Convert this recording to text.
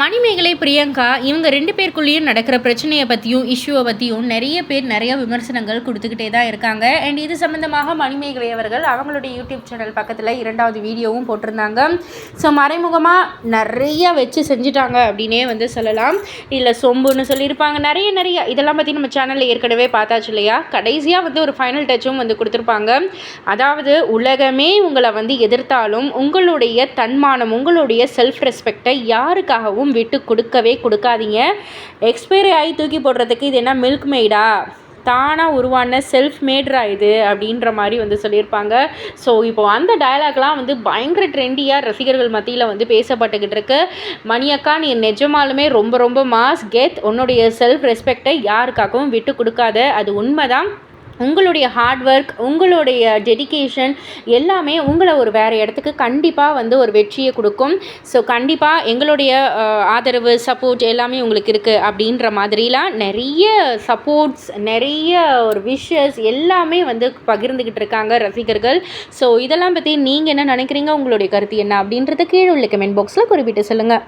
மணிமேகலை பிரியங்கா இவங்க ரெண்டு பேருக்குள்ளேயும் நடக்கிற பிரச்சனையை பற்றியும் இஷ்யூவை பற்றியும் நிறைய பேர் நிறைய விமர்சனங்கள் கொடுத்துக்கிட்டே தான் இருக்காங்க. அண்ட் இது சம்மந்தமாக மணிமேகலை அவர்கள் அவங்களுடைய யூடியூப் சேனல் பக்கத்தில் இரண்டாவது வீடியோவும் போட்டிருந்தாங்க. ஸோ மறைமுகமாக நிறைய வச்சு செஞ்சுட்டாங்க அப்படின்னே வந்து சொல்லலாம். இல்லை சொம்புன்னு சொல்லியிருப்பாங்க. நிறைய நிறைய. இதெல்லாம் பற்றி நம்ம சேனலில் ஏற்கனவே பார்த்தாச்சு இல்லையா? கடைசியாக வந்து ஒரு ஃபைனல் டச்சும் வந்து கொடுத்துருப்பாங்க. அதாவது உலகமே உங்களை வந்து எதிர்த்தாலும் உங்களுடைய தன்மானம் உங்களுடைய செல்ஃப் ரெஸ்பெக்டை யாருக்காகவும் யாருக்கும் விட்டு கொடுக்கவே கொடுக்காதீங்க. எக்ஸ்பைரி ஆகி தூக்கி போடுறதுக்கு இது என்ன மில்க் மெய்டா தானாக உருவான செல்ஃப் மேட்ரா இது? அப்படின்ற மாதிரி வந்து சொல்லியிருப்பாங்க. ஸோ இப்போ அந்த டயலாக்லாம் வந்து பயங்கர ட்ரெண்டியாக ரசிகர்கள் மத்தியில் வந்து பேசப்பட்டுக்கிட்டு இருக்கு. மணியக்கா நீ நிஜமாலுமே ரொம்ப ரொம்ப மாஸ். கெத் உன்னுடைய செல்ஃப் ரெஸ்பெக்டை யாருக்காகவும் விட்டு கொடுக்காத. அது உண்மைதான். உங்களுடைய ஹார்ட் ஒர்க் உங்களுடைய டெடிக்கேஷன் எல்லாமே உங்களை ஒரு வேறு இடத்துக்கு கண்டிப்பாக வந்து ஒரு வெற்றியை கொடுக்கும். ஸோ கண்டிப்பாக எங்களுடைய ஆதரவு சப்போர்ட் எல்லாமே உங்களுக்கு இருக்குது அப்படின்ற மாதிரிலாம் நிறைய சப்போர்ட்ஸ் நிறைய ஒரு விஷஸ் எல்லாமே வந்து பகிர்ந்துக்கிட்டு இருக்காங்க ரசிகர்கள். ஸோ இதெல்லாம் பற்றி நீங்கள் என்ன நினைக்கிறீங்க? உங்களுடைய கருத்து என்ன அப்படின்றத கீழே உள்ள கமெண்ட் பாக்ஸில் குறிப்பிட்டு சொல்லுங்கள்